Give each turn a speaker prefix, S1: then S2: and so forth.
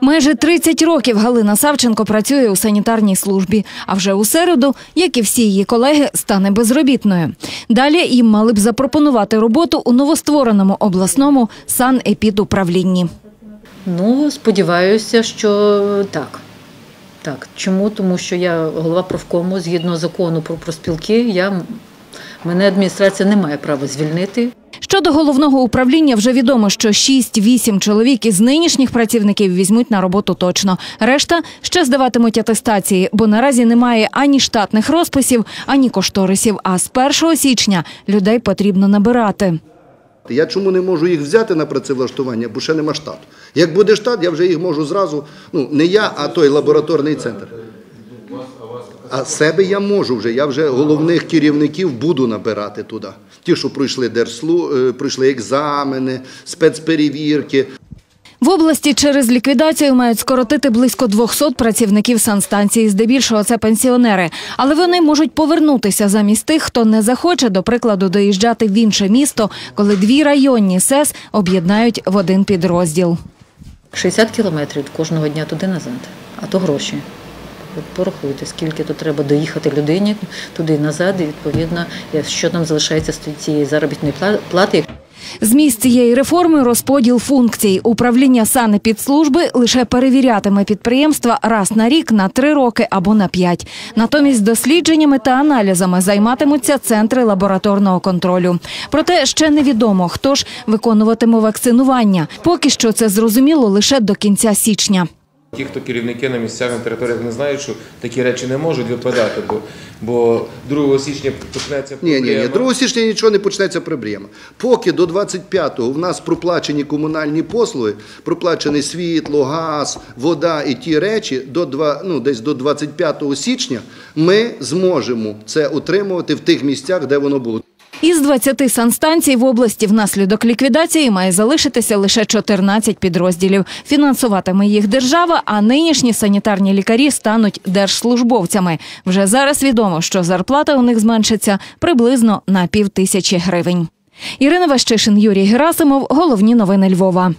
S1: Майже 30 років Галина Савченко працює у санітарній службі, а вже у середу, як і всі її колеги, стане безробітною. Далі їм мали б запропонувати роботу у новоствореному обласному санепідуправлінні.
S2: Ну, сподіваюся, що так. Так. Чому? Тому що я голова профкому, згідно закону про проспілки, я, мене адміністрація не має права звільнити.
S1: Щодо головного управління вже відомо, що 6-8 чоловік із нинішніх працівників візьмуть на роботу точно. Решта ще здаватимуть атестації, бо наразі немає ані штатних розписів, ані кошторисів. А з 1 січня людей потрібно набирати.
S3: Я чому не можу їх взяти на працевлаштування, бо ще нема штату. Як буде штат, я вже їх можу зразу, ну не я, а той лабораторний центр. А себе я можу вже. Я вже головних керівників буду набирати туди. Ті, що пройшли держслу, е, пройшли екзамени, спецперевірки.
S1: В області через ліквідацію мають скоротити близько 200 працівників санстанції. Здебільшого це пенсіонери, але вони можуть повернутися замість тих, хто не захоче, до прикладу, доїжджати в інше місто, коли дві районні СЕС об'єднають в один підрозділ.
S2: 60 кілометрів кожного дня туди назад, а то гроші. Порахуйте, скільки то треба доїхати людині туди і назад, і відповідно, що там залишається з цієї заробітної плати.
S1: Зміст цієї реформи розподіл функцій. Управління санепідслужби лише перевірятиме підприємства раз на рік, на три роки або на п'ять. Натомість дослідженнями та аналізами займатимуться центри лабораторного контролю. Проте ще невідомо, хто ж виконуватиме вакцинування. Поки що це зрозуміло лише до кінця січня.
S4: Ті, хто керівники на місцях на територіях не знають, що такі речі не можуть випадати, бо, бо 2 січня почнеться
S3: Ні,
S4: проблема.
S3: ні, ні. 2 січня нічого не почнеться проблема. Поки до 25-го в нас проплачені комунальні послуги, проплачене світло, газ, вода і ті речі, до 2, ну, десь до 25 січня ми зможемо це отримувати в тих місцях, де воно було.
S1: Із 20 санстанцій в області внаслідок ліквідації має залишитися лише 14 підрозділів. Фінансуватиме їх держава, а нинішні санітарні лікарі стануть держслужбовцями. Вже зараз відомо, що зарплата у них зменшиться приблизно на пів тисячі гривень. Ірина Ващишин, Юрій Герасимов. Головні новини Львова.